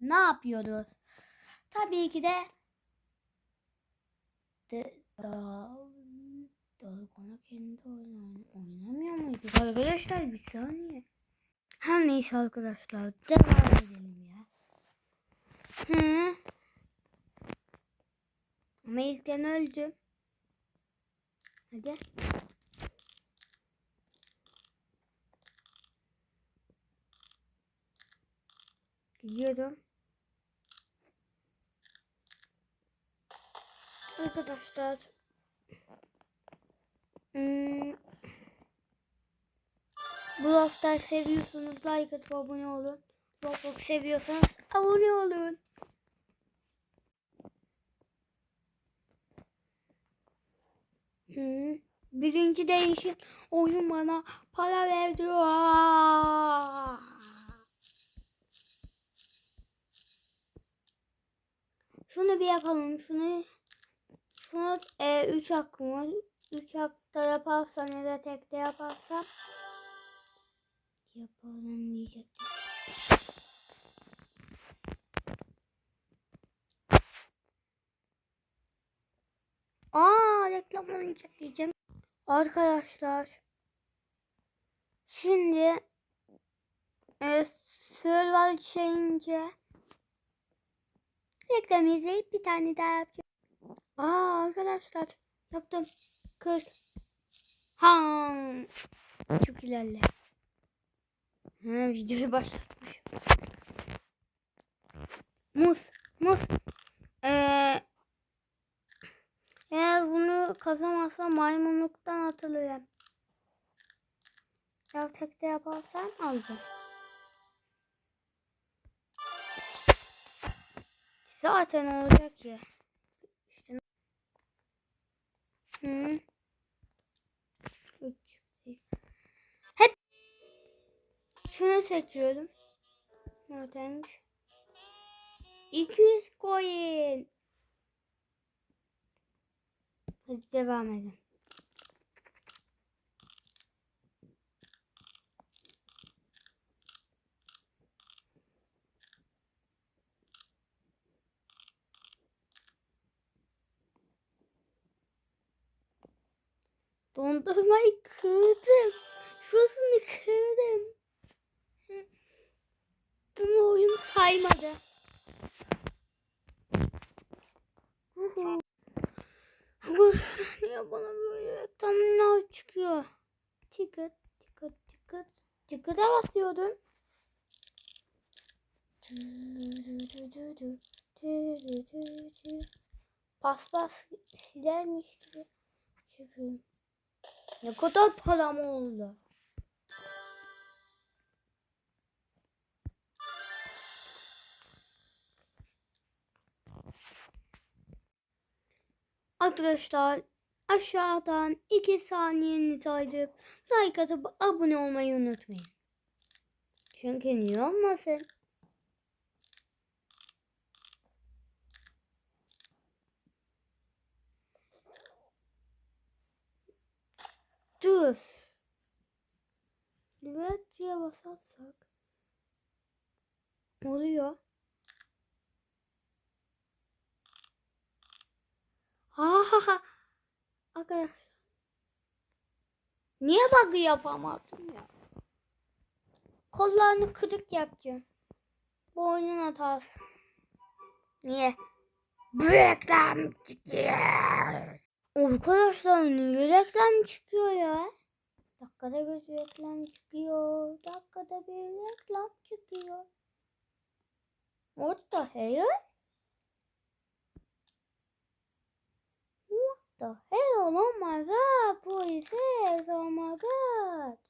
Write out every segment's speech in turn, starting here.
ne yapıyoruz? Tabii ki de bana kendi oyunu oynamıyor muyduk? Arkadaşlar bir saniye. Her neyse arkadaşlar devam edelim ya. Hı. Ama ilkten öldüm. Hadi. Gidiyorum. Arkadaşlar. Hmm. Brawl Stars seviyorsanız like atıp abone olun. Roblox seviyorsanız abone olun. Hı. Birinci değişim oyun bana para verdi. Aa! Şunu bir yapalım. Şunu şunu 3 hakkım var. 3 hakta yaparsam ya da tekte yaparsam yapalım diyecektim. Aa reklam oynayacak diyeceğim. Arkadaşlar şimdi e, Survival Change reklam izleyip bir tane daha yapacağım. Aa arkadaşlar yaptım. 40 Han çok ilerle. Ha, videoyu başlatmış. Mus, mus. Ee, eğer bunu kazamazsam maymunluktan atılırım. Ya tekte yaparsam alacağım. Zaten olacak ya. Hep şunu seçiyorum. No thanks. 200 coin. Hadi devam edelim. Dondurmayı kırdım. Şurasını kırdım. Ama oyun saymadı. Ama niye bana böyle reklamlar çıkıyor? Ticket, ticket, ticket. Ticket'a basıyordum. Pas pas silermiş gibi çıkıyor. Ne kadar param oldu? Arkadaşlar aşağıdan 2 saniyenizi ayırıp like atıp abone olmayı unutmayın. Çünkü niye olmasın? Dur. Evet diye basarsak. Oluyor. Ha Arkadaşlar. Niye bug'ı yapamadım ya? Kollarını kırık yapacağım. Bu oyunun hatası. Niye? Reklam çıkıyor. Arkadaşlar niye reklam çıkıyor ya? Dakikada bir reklam çıkıyor. Dakikada bir reklam çıkıyor. What the hell? What the hell? Oh my god, boys, oh my god.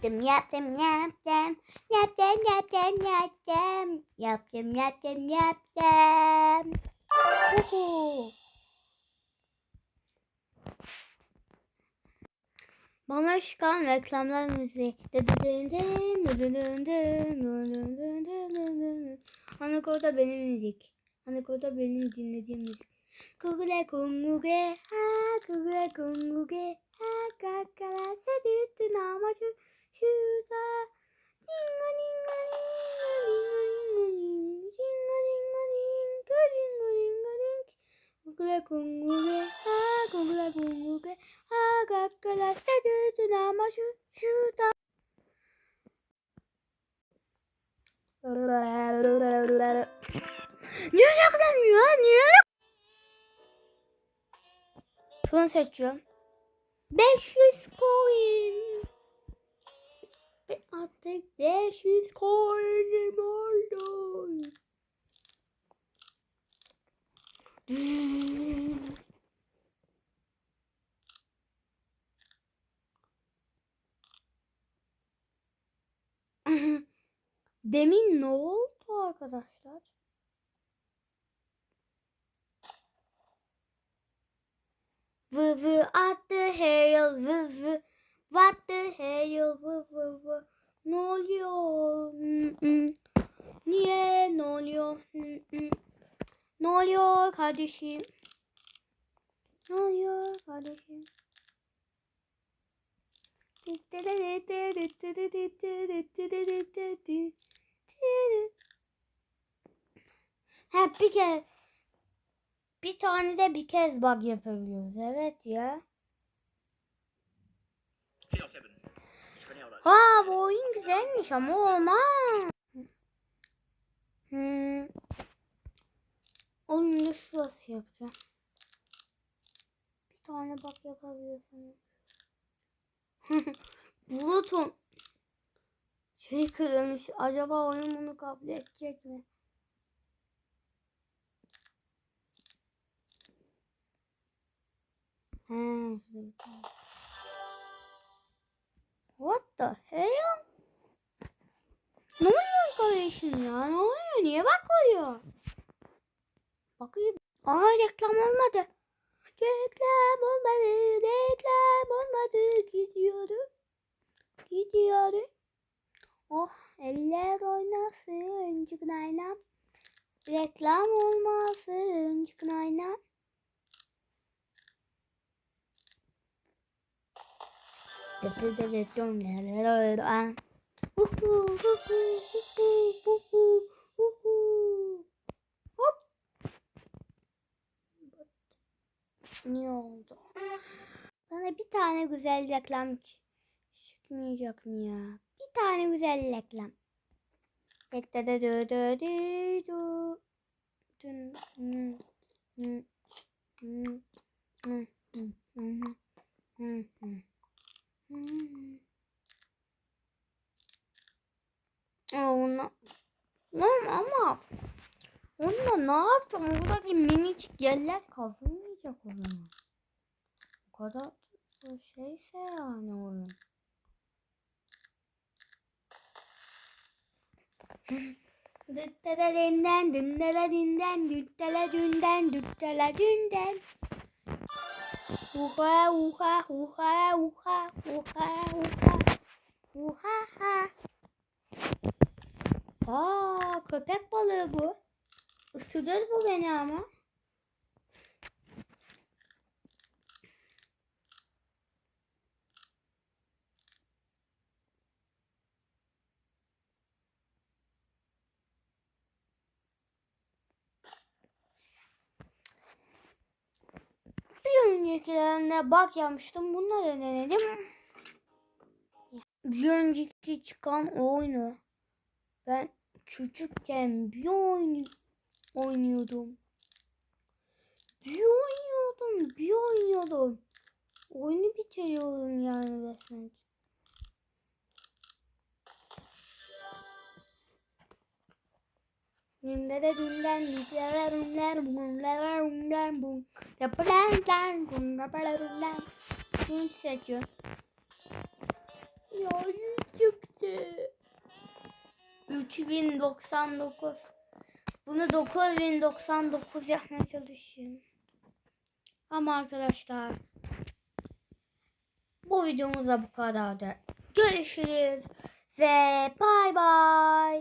Yaptım yaptım yaptım. Yaptım yaptım yaptım. Yaptım yaptım yaptım. Uhu. Bana çıkan reklamlar müziği. Anakorda benim müzik. Anakorda benim dinlediğim müzik. Kugule kunguge ha kugule kunguge ha kakara Senin ama Gunguge, ah, gunguge, gunguge, ah, gakkala, sadü, tünama, şu, şu, tam. Niye yaklamıyor? Niye yak Şunu seçiyorum. 500 coin. Ve artık 500 coinim oldu. Demin ne oldu arkadaşlar? Vı vı at the hail vı vı What the hell vı vı vı Ne oluyor? Hmm, hmm. Niye ne oluyor? Hmm, hmm. Ne oluyor kardeşim? Ne oluyor kardeşim? Hep bir kez bir tane de bir kez bug yapabiliyoruz. Evet ya. Ha bu oyun güzelmiş ama olmaz. Hmm. Onun da şurası yapacağım. Bir tane bak yapabiliyorsun. Bulutun şey kırılmış. Acaba oyun bunu kabul edecek mi? What the hell? Ne oluyor kardeşim ya? Ne oluyor? Niye bakıyor? Aa reklam olmadı. Reklam olmadı. Reklam olmadı. Gidiyorum. Gidiyorum. Oh eller oynasın. Çıkın aynam. Reklam olmasın. Çıkın aynam. Hop. Niye oldu? Bana bir tane güzel reklam çıkmayacak mı ya? Bir tane güzel reklam. Hı, hı. Hmm. Aa, Ona... Lan ama onunla ne yapacağım? Oradaki minicik yerler kazılmayacak o zaman. O kadar da şeyse yani oyun. Düttelerinden, dündelerinden, düttelerinden, düttelerinden. Uha uha uha uha uha uha uha ha. Aa köpek balığı bu. Isırır bu beni ama. Bir öncekilerine bak yapmıştım. Bunları denedim. Bir önceki çıkan oyunu ben küçükken bir oyun oynuyordum. Bir oynuyordum, bir oynuyordum. Oyunu bitiriyorum yani resmen. Şunu seçiyorum. Ya yüz çıktı. 3099. Bunu 9099 yapmaya çalışıyorum. Ama arkadaşlar bu videomuz da bu kadardı. Görüşürüz ve. Bay bay.